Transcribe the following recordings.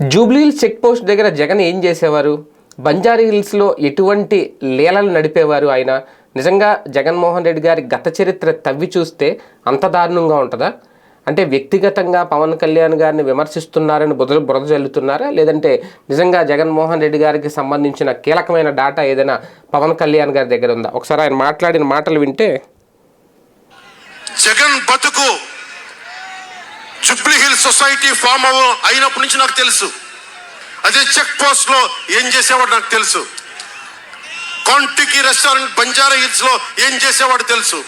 Jubilee Hills check post దగ్గర జగన్ ఏం చేసేవారు? బంజారీ హిల్స్లో ఎటువంటి లీలలు నడిపేవారు ఆయన? నిజంగా జగన్మోహన్ రెడ్డి గారి గత చరిత్ర తవ్వి చూస్తే అంత దారుణంగా ఉంటుందా? అంటే వ్యక్తిగతంగా పవన్ కళ్యాణ్ గారిని విమర్శిస్తున్నారని బురద బురద జల్లుతున్నారా? లేదంటే నిజంగా జగన్మోహన్ రెడ్డి గారికి సంబంధించిన కీలకమైన డాటా ఏదైనా పవన్ కళ్యాణ్ గారి దగ్గర ఉందా? ఒకసారి ఆయన మాట్లాడిన మాటలు వింటే జగన్ బతుకు జుబ్లీ హిల్ సొసైటీ ఫామ్ అవ అయినప్పటి నుంచి నాకు తెలుసు. అదే చెక్ పోస్ట్లో ఏం చేసేవాడు నాకు తెలుసు. కాంటికి రెస్టారెంట్ బంజారా హిల్స్లో ఏం చేసేవాడు తెలుసు.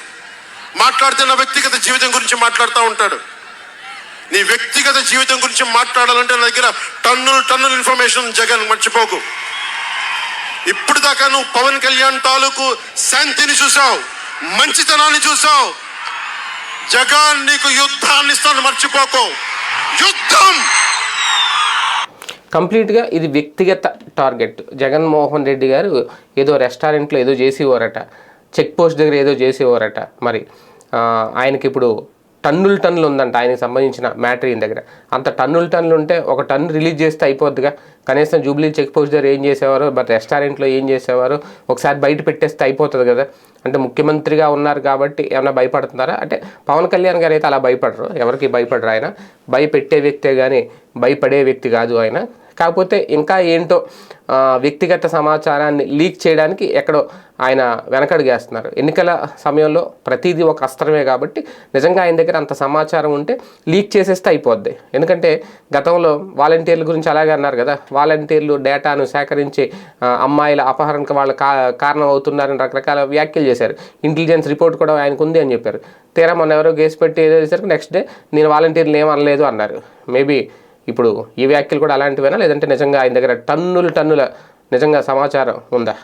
మాట్లాడుతున్న వ్యక్తిగత జీవితం గురించి మాట్లాడుతూ ఉంటాడు. నీ వ్యక్తిగత జీవితం గురించి మాట్లాడాలంటే నా దగ్గర టన్నులు టన్నుల ఇన్ఫర్మేషన్ జగన్ మర్చిపోకు. ఇప్పుడు దాకా నువ్వు పవన్ కళ్యాణ్ తాలూకు శాంతిని చూసావు మంచితనాన్ని చూసావు జగన్ నీకు యుద్ధాన్ని ఇస్తాను మర్చిపోకు. యుద్ధం! కంప్లీట్గా ఇది వ్యక్తిగత టార్గెట్. జగన్మోహన్ రెడ్డి గారు ఏదో రెస్టారెంట్లో ఏదో చేసేవారట. చెక్ పోస్ట్ దగ్గర ఏదో చేసేవారట. మరి ఆయనకి ఇప్పుడు టన్నుల టన్నులు ఉందంట ఆయనకి సంబంధించిన మ్యాటర్ దగ్గర. అంత టన్నుల టన్నులు ఉంటే ఒక టన్ను రిలీజ్ చేస్తే అయిపోద్దిగా. కనీసం జూబ్లీ చెక్ పోస్ట్ దగ్గర ఏం చేసేవారు? బట్ రెస్టారెంట్లో ఏం చేసేవారు? ఒకసారి బయట పెట్టేస్తే అయిపోతుంది కదా. అంటే ముఖ్యమంత్రిగా ఉన్నారు కాబట్టి ఏమైనా భయపడుతున్నారా? అంటే పవన్ కళ్యాణ్ గారు అయితే అలా భయపడరు. ఎవరికి భయపడరు ఆయన. భయపెట్టే వ్యక్తే కానీ భయపడే వ్యక్తి కాదు ఆయన. కాకపోతే ఇంకా ఏంటో వ్యక్తిగత సమాచారాన్ని లీక్ చేయడానికి ఎక్కడో ఆయన వెనకడుగేస్తున్నారు. ఎన్నికల సమయంలో ప్రతిదీ ఒక అస్త్రమే కాబట్టి నిజంగా ఆయన దగ్గర అంత సమాచారం ఉంటే లీక్ చేసేస్తే అయిపోద్ది. ఎందుకంటే గతంలో వాలంటీర్ల గురించి అలాగే అన్నారు కదా వాలంటీర్లు డేటాను సేకరించి అమ్మాయిల అపహరణకు వాళ్ళు కా కారణం అవుతున్నారని రకరకాల వ్యాఖ్యలు చేశారు. ఇంటెలిజెన్స్ రిపోర్ట్ కూడా ఆయనకు ఉంది అని చెప్పారు. తీరా మొన్న ఎవరో కేసు పెట్టి ఏదో చేశారు నెక్స్ట్ డే నేను వాలంటీర్లు ఏమనలేదు అనలేదు అన్నారు. మేబీ ఇప్పుడు ఈ వ్యాఖ్యలు కూడా అలాంటివేనా? లేదంటే నిజంగా ఆయన దగ్గర టన్నులు టన్నుల నిజంగా సమాచారం ఉందా?